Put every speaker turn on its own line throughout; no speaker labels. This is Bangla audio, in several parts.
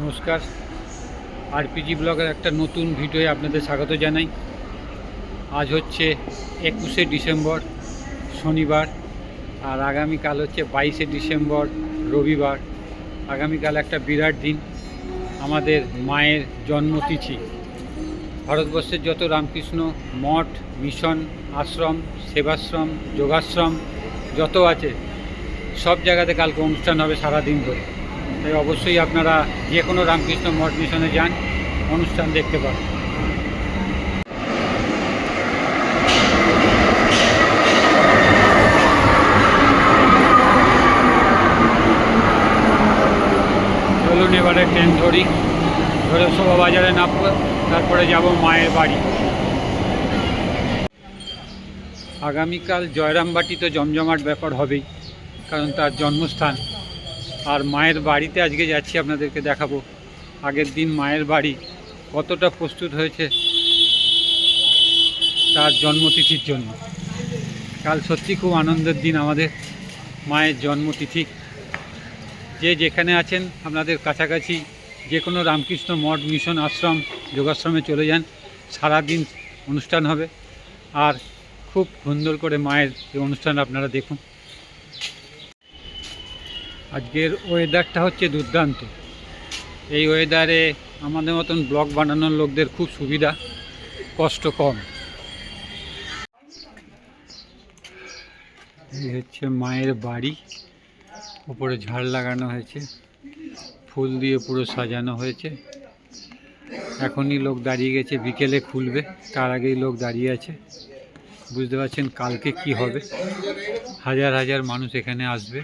নমস্কার। আরপিজি ব্লগের একটা নতুন ভিডিওয়ে আপনাদের স্বাগত জানাই। আজ হচ্ছে একুশে ডিসেম্বর, শনিবার, আর আগামীকাল হচ্ছে বাইশে ডিসেম্বর, রবিবার। আগামীকাল একটা বিরাট দিন, আমাদের মায়ের জন্মতিথি। ভারতবর্ষের যত রামকৃষ্ণ মঠ, মিশন, আশ্রম, সেবাশ্রম, যোগাশ্রম, যত আছে, সব জায়গাতে কালকে অনুষ্ঠান হবে সারা দিন ধরে। তাই অবশ্যই আপনারা যে কোনো রামকৃষ্ণ মঠ মিশনে যান, অনুষ্ঠান দেখতে পাবেন চলুন এবারে ট্রেন ধরি। ধরে শোভা বাজারে নামবো, তারপরে যাব মায়ের বাড়ি। আগামীকাল জয়রামবাটি তো জমজমাট ব্যাপার হবেই, কারণ তার জন্মস্থান আর মায়ের বাড়িতে আজকে যাচ্ছি, আপনাদেরকে দেখাবো। আগের দিন মায়ের বাড়ি কতটা প্রস্তুত হয়েছে তার জন্মতিথির জন্য। কাল সত্যি খুব আনন্দের দিন আমাদের মায়ের জন্মতিথি। যে যেখানে আছেন, আপনাদের কাছাকাছি যে কোনো রামকৃষ্ণ মঠ, মিশন আশ্রম, যোগাশ্রমে চলে যান। সারা দিন অনুষ্ঠান হবে। আর খুব সুন্দর করে মায়ের এই অনুষ্ঠান আপনারা দেখুন। আজকের ওয়েদারটা হচ্ছে দুর্দান্ত। এই ওয়েদারে আমাদের মতন ব্লগ বানানোর লোকদের খুব সুবিধা, কষ্ট কম। এই হচ্ছে মায়ের বাড়ি, উপরে ঝাড় লাগানো হয়েছে, ফুল দিয়ে পুরো সাজানো হয়েছে। এখনই লোক দাঁড়িয়ে গেছে, বিকেলে খুলবে, তার আগেই লোক দাঁড়িয়ে আছে। বুঝতে পারছেন কালকে কি হবে? হাজার হাজার মানুষ এখানে আসবে।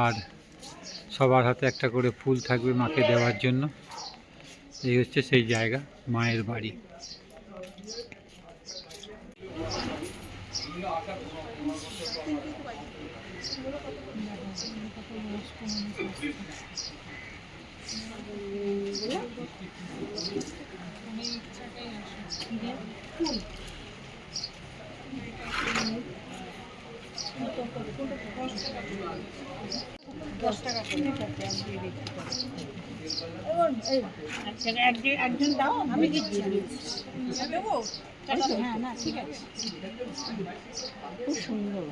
আর সবার হাতে একটা করে ফুল থাকবে মাকে দেওয়ার জন্য। এই হচ্ছে সেই জায়গা, মায়ের বাড়ি।
আচ্ছা একজন একজন দাও আমি দিচ্ছি দেবো হ্যাঁ না ঠিক আছে খুব সুন্দর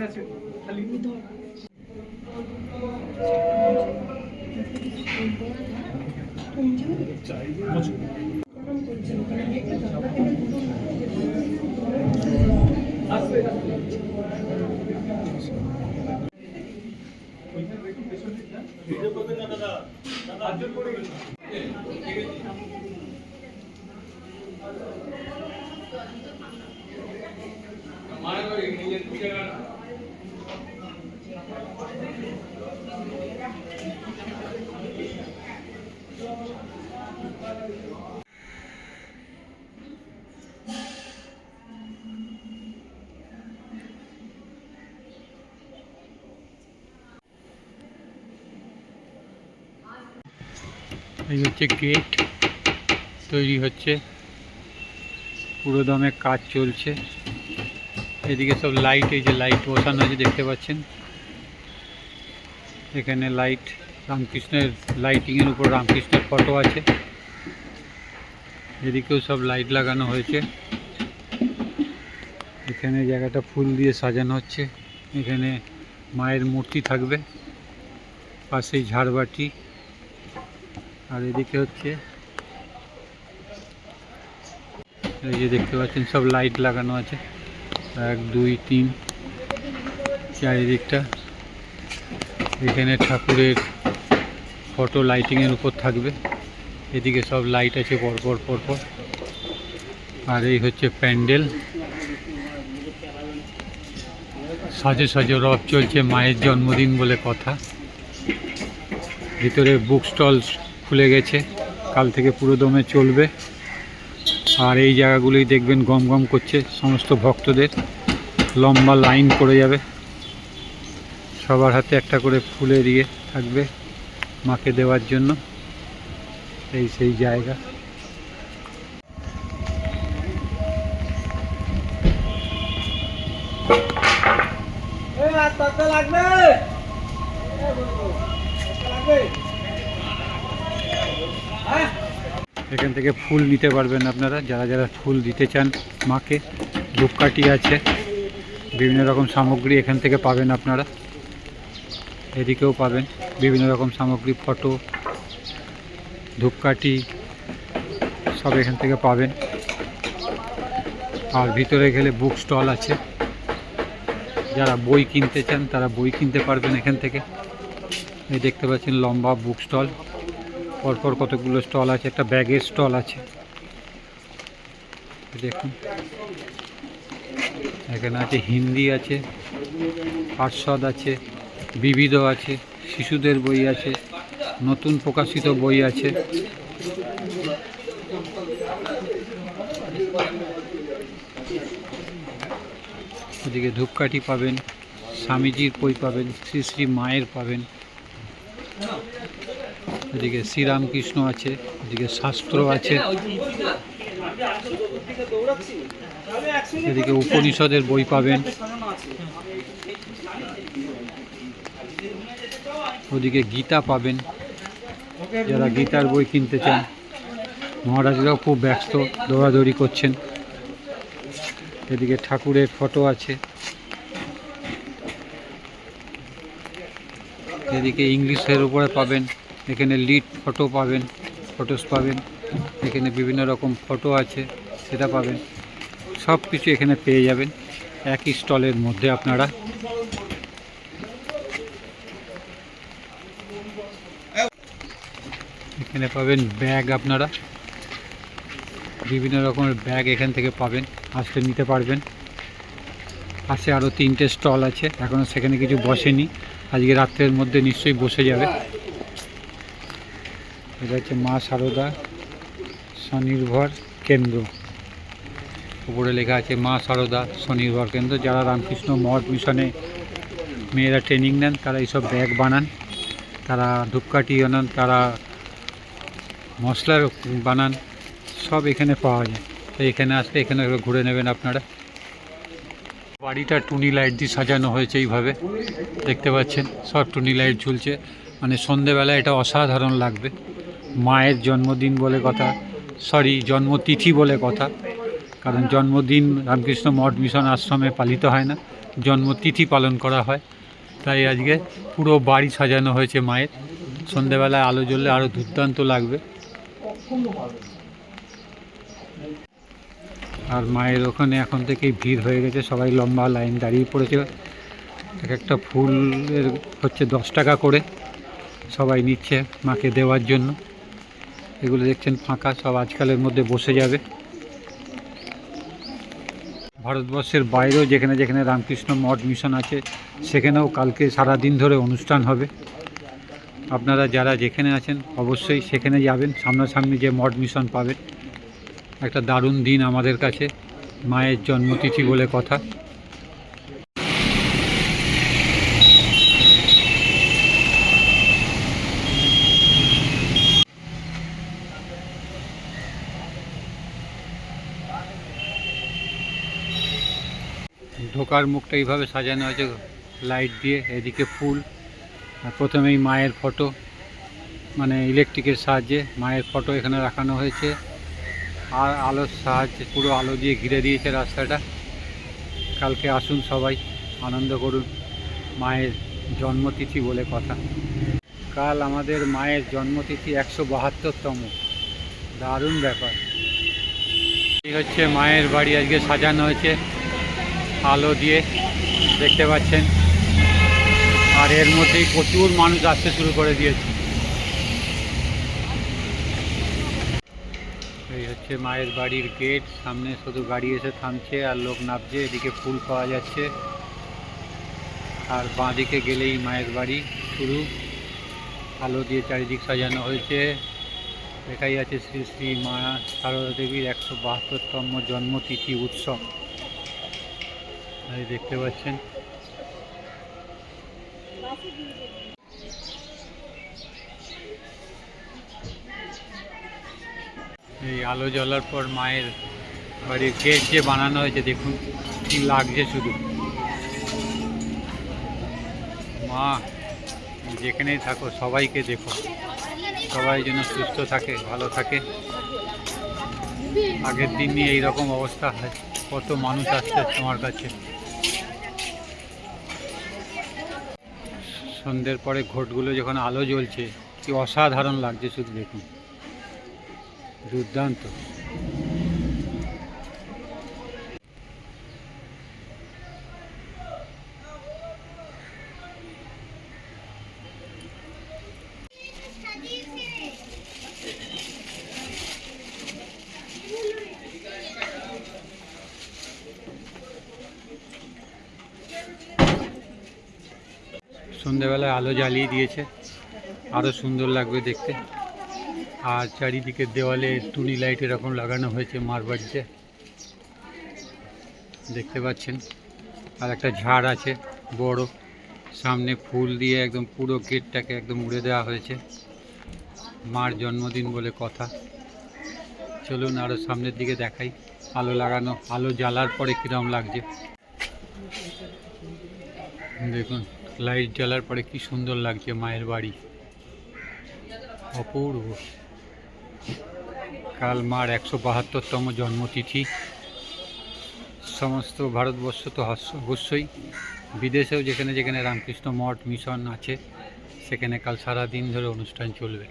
পেছনে অনেক লাইন আছে খালি বসুন। আস্তে, আস্তে। ওইখানে দেখুন, পেছন দিকটা। হাত জোর করে গেছে।
এই হচ্ছে গেট তৈরি হচ্ছে পুরো দমে কাজ চলছে এদিকে সব লাইট এই যে লাইট বসানো আছে দেখতে পাচ্ছেন এখানে লাইট রামকৃষ্ণের লাইটিংয়ের উপর রামকৃষ্ণের ফটো আছে। এদিকেও সব লাইট লাগানো হয়েছে। এখানে জায়গাটা ফুল দিয়ে সাজানো হচ্ছে। এখানে মায়ের মূর্তি থাকবে। পাশেই ঝাড়বাটি আর এদিকে হচ্ছে এই যে দেখতে পাচ্ছেন, সব লাইট লাগানো আছে। এক, দুই, তিন, চারিদিকটা। এখানে ঠাকুরের ফটো লাইটিংয়ের উপর থাকবে। এদিকে সব লাইট আছে পরপর পরপর। আর এই হচ্ছে প্যান্ডেল। সাজে সাজে রথ চলছে, মায়ের জন্মদিন বলে কথা। ভিতরে বুক স্টল খুলে গেছে, কাল থেকে পুরো দমে চলবে। আর এই জায়গাগুলোই দেখবেন গম গম করছে সমস্ত ভক্তদের। লম্বা লাইন পড়ে যাবে। সবার হাতে একটা করে ফুলের দিয়ে থাকবে। মাকে দেওয়ার জন্য। এই সেই জায়গা। এখান থেকে ফুল নিতে পারবেন আপনারা। যারা যারা ফুল দিতে চান মাকে ধূপকাঠি আছে। বিভিন্ন রকম সামগ্রী এখান থেকে পাবেন আপনারা। এদিকেও পাবেন বিভিন্ন রকম সামগ্রী, ফটো, ধূপকাঠি, সব এখান থেকে পাবেন। আর ভিতরে গেলে বুক স্টল আছে। যারা বই কিনতে চান, তারা বই কিনতে পারবেন এখান থেকে। এই দেখতে পাচ্ছেন লম্বা বুক স্টল। পরপর কতগুলো স্টল আছে, একটা ব্যাগের স্টল আছে। দেখুন। এখানে আছে হিন্দি আছে, পার্শ্বদ আছে। বিবিধ আছে, শিশুদের বই আছে, নতুন প্রকাশিত বই আছে। ওদিকে ধূপকাঠি পাবেন, স্বামীজির বই পাবেন, শ্রী শ্রী মায়ের পাবেন। এদিকে শ্রীরামকৃষ্ণ আছে, ওদিকে শাস্ত্র আছে। এদিকে উপনিষদের বই পাবেন। ওদিকে গীতা পাবেন। যারা গীতার বই কিনতে চান, মহারাজরাও খুব ব্যস্ত, দৌড়াদৌড়ি করছেন। এদিকে ঠাকুরের ফটো আছে। এদিকে ইংলিশের উপরে পাবেন, এখানে লিড ফটো পাবেন, ফটোস পাবেন। এখানে বিভিন্ন রকম ফটো আছে, সেটা পাবেন। সব কিছু এখানে পেয়ে যাবেন। একই স্টলের মধ্যে আপনারা এখানে পাবেন ব্যাগ আপনারা। বিভিন্ন রকমের ব্যাগ এখান থেকে পাবেন আসলে নিতে পারবেন। পাশে আরও তিনটে স্টল আছে এখনও সেখানে কিছু বসেনি। আজকে রাত্রের মধ্যে নিশ্চয়ই বসে যাবে। এটা হচ্ছে মা সারদা স্বনির্ভর কেন্দ্র। উপরে লেখা আছে মা সারদা স্বনির্ভর কেন্দ্র। যারা রামকৃষ্ণ মঠ মিশনে মেয়েরা ট্রেনিং নেন, তারা এইসব ব্যাগ বানান। তারা ধূপকাঠি আনান, তারা মশলা বানান সব এখানে পাওয়া যায়। তো এখানে আসলে এখানে ঘুরে নেবেন আপনারা। বাড়িটা টুনি লাইট দিয়ে সাজানো হয়েছে এইভাবে। দেখতে পাচ্ছেন, সব টুনি লাইট ঝুলছে। মানে সন্ধেবেলা এটা অসাধারণ লাগবে। মায়ের জন্মদিন বলে কথা, সরি, জন্মতিথি বলে কথা। কারণ জন্মদিন রামকৃষ্ণ মঠ মিশন আশ্রমে পালিত হয় না। জন্মতিথি পালন করা হয়। তাই আজকে পুরো বাড়ি সাজানো হয়েছে মায়ের। সন্ধেবেলায় আলো জ্বললে আরও দুর্দান্ত লাগবে। আর মায়ের ওখানে এখন থেকেই ভিড় হয়ে গেছে, সবাই লম্বা লাইন দাঁড়িয়ে পড়েছে। এক একটা ফুলের হচ্ছে দশ টাকা করে সবাই নিচ্ছে মাকে দেওয়ার জন্য। এগুলো দেখছেন ফাঁকা, সব আজকালের মধ্যে বসে যাবে। ভারতবর্ষের বাইরেও যেখানে যেখানে রামকৃষ্ণ মঠ মিশন আছে, সেখানেও কালকে সারা দিন ধরে অনুষ্ঠান হবে। আপনারা যারা যেখানে আছেন, অবশ্যই সেখানে যাবেন। সামনাসামনি যে মঠ মিশন পাবেন। একটা দারুণ দিন আমাদের কাছে। মায়ের জন্মতিথি বলে কথা। ঢোকার মুখটা এইভাবে সাজানো হয়েছে। লাইট দিয়ে, এদিকে ফুল। প্রথমেই মায়ের ফটো মানে ইলেকট্রিকের সাহায্যে মায়ের ফটো এখানে রাখানো হয়েছে। আর আলোর সাহায্যে পুরো আলো দিয়ে ঘিরে দিয়েছে রাস্তাটা। কালকে আসুন সবাই, আনন্দ করুন, মায়ের জন্মতিথি বলে কথা। কাল আমাদের মায়ের জন্মতিথি একশো বাহাত্তরতম। দারুণ ব্যাপার। এই হচ্ছে মায়ের বাড়ি আজকে সাজানো হয়েছে, আলো দিয়ে। দেখতে পাচ্ছেন আর এর মধ্যেই প্রচুর মানুষ আসতে শুরু করে দিয়েছে। এই হচ্ছে মায়ের বাড়ির গেট, সামনে শুধু গাড়ি এসে থামছে আর লোক নামছে, এদিকে ফুল পাওয়া যাচ্ছে। আর বাঁদিকে গেলেই মায়ের বাড়ি শুরু। আলো দিয়ে চারিদিক সাজানো হয়েছে। লেখাই আছে শ্রী শ্রী মা সারদা দেবীর একশো বাহাত্তরতম জন্মতিথি উৎসব। দেখতে পাচ্ছেন। এই আলো জ্বলার পর মায়ের বাড়ির গেট যে বানানো হয়েছে, দেখুন কি লাগছে শুধু। মা, যেখানেই থাকো, সবাইকে দেখো। সবাই যেন সুস্থ থাকে, ভালো থাকে। আগের দিন নিয়ে এইরকম অবস্থা হয়। কত মানুষ আসছে তোমার কাছে। সন্ধ্যের পরে ঘোটগুলো যখন আলো জ্বলছে কি অসাধারণ লাগছে শুধু দেখুন। দুর্দান্ত। সন্ধেবেলায় আলো জ্বালিয়ে দিয়েছে। আরও সুন্দর লাগবে দেখতে। আর চারিদিকে দেওয়ালে টুনি লাইট এরকম লাগানো হয়েছে মারবাড়িতে দেখতে পাচ্ছেন। আর একটা ঝাড় আছে বড়। সামনে ফুল দিয়ে একদম পুরো গেটটাকে একদম উড়ে দেওয়া হয়েছে। মার জন্মদিন বলে কথা। চলুন আরও সামনের দিকে দেখাই। আলো লাগানো, আলো জ্বালার পরে কীরকম লাগছে। দেখুন। লাইট জ্বালার পরে কি সুন্দর লাগছে মায়ের বাড়ি। অপূর্ব। কাল মার একশো বাহাত্তরতম জন্মতিথি। সমস্ত ভারতবর্ষ তো অবশ্যই। বিদেশেও যেখানে যেখানে রামকৃষ্ণ মঠ মিশন আছে, সেখানে কাল সারা দিন ধরে অনুষ্ঠান চলবে।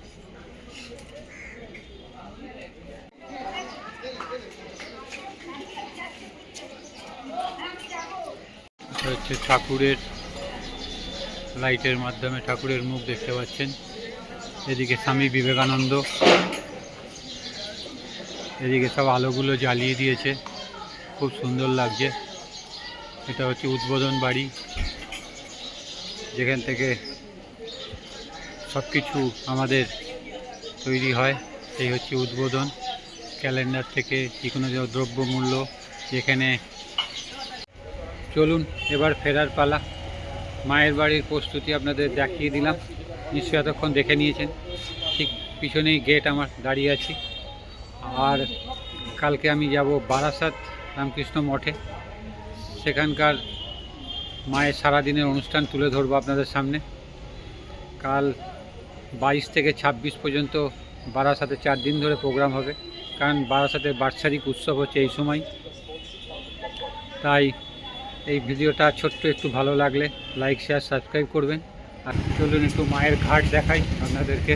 হচ্ছে ঠাকুরের লাইটের মাধ্যমে ঠাকুরের মুখ দেখতে পাচ্ছেন। এদিকে স্বামী বিবেকানন্দ। এদিকে সব আলোগুলো জ্বালিয়ে দিয়েছে। খুব সুন্দর লাগছে। এটা হচ্ছে উদ্বোধন বাড়ি। যেখান থেকে সব কিছু আমাদের তৈরি হয় এই হচ্ছে উদ্বোধন। ক্যালেন্ডার থেকে যে কোনো দ্রব্যমূল্য যেখানে। চলুন, এবার ফেরার পালা। মায়ের বাড়ির প্রস্তুতি আপনাদের দেখিয়ে দিলাম। নিশ্চয়ই এতক্ষণ দেখে নিয়েছেন। ঠিক পিছনেই গেট আমার দাঁড়িয়ে আছি। আর কালকে আমি যাব বারাসাত রামকৃষ্ণ মঠে। সেখানকার মায়ের সারাদিনের অনুষ্ঠান তুলে ধরবো আপনাদের সামনে। কাল বাইশ থেকে ছাব্বিশ পর্যন্ত বারাসাতে চার দিন ধরে প্রোগ্রাম হবে। কারণ বারাসাতে বার্ষিক উৎসব হচ্ছে এই সময়। তাই এই ভিডিওটা ছোট্ট একটু ভালো লাগলে লাইক শেয়ার সাবস্ক্রাইব করবেন। আর চলুন একটু মায়ের ঘাট দেখাই আপনাদেরকে।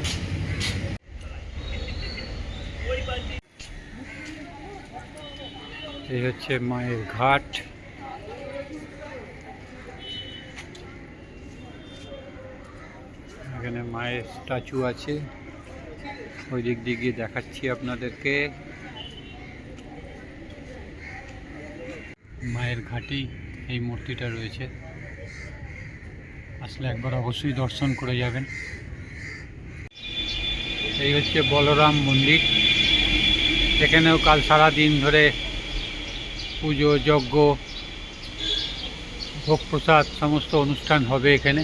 এই হচ্ছে মায়ের ঘাট। এখানে মায়ের স্ট্যাচু আছে। ওই দিক দিয়ে গিয়ে দেখাচ্ছি আপনাদেরকে। মায়ের ঘাটেই এই মূর্তিটা রয়েছে। আসলে একবার অবশ্যই দর্শন করে যাবেন। এই হচ্ছে বলরাম মন্দির। এখানেও কাল সারা দিন ধরে পুজো, যজ্ঞ, ভোগ প্রসাদ সমস্ত অনুষ্ঠান হবে এখানে।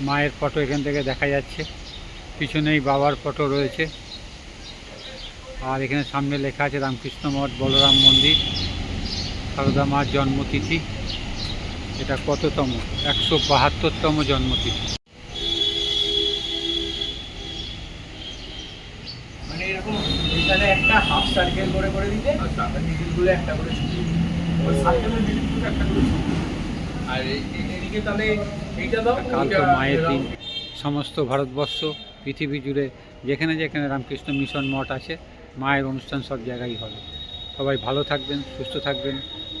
মায়ের ফটো এখান থেকে দেখা যাচ্ছে। পিছনেই বাবার ফটো রয়েছে। আর এখানে সামনে লেখা আছে রামকৃষ্ণ মঠ বলরাম মন্দির সারদা মার জন্মতিথি। এটা কততম? একশো বাহাত্তরতম জন্মতিথি।
মানে এরকম এখানে একটা একটা হাফ সার্কেল করে করে দিতে। মিডিলগুলো একটা করে ছবি। ওই সার্কেলের মিডিলগুলো একটা করে ছবি। আর এই- এই- এদিকে তাহলে এইটা দাও
কাল তো মায়ের দিন। সমস্ত ভারতবর্ষ পৃথিবী জুড়ে যেখানে যেখানে রামকৃষ্ণ মিশন মঠ আছে মায়ের অনুষ্ঠান সব জায়গায় হবে। সবাই ভালো থাকবেন, সুস্থ থাকবেন।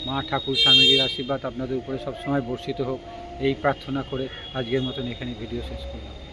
মা, ঠাকুর, স্বামীজির আশীর্বাদ আপনাদের উপরে সবসময় বর্ষিত হোক। এই প্রার্থনা করে আজকের মতন এখানে ভিডিও শেষ করলাম।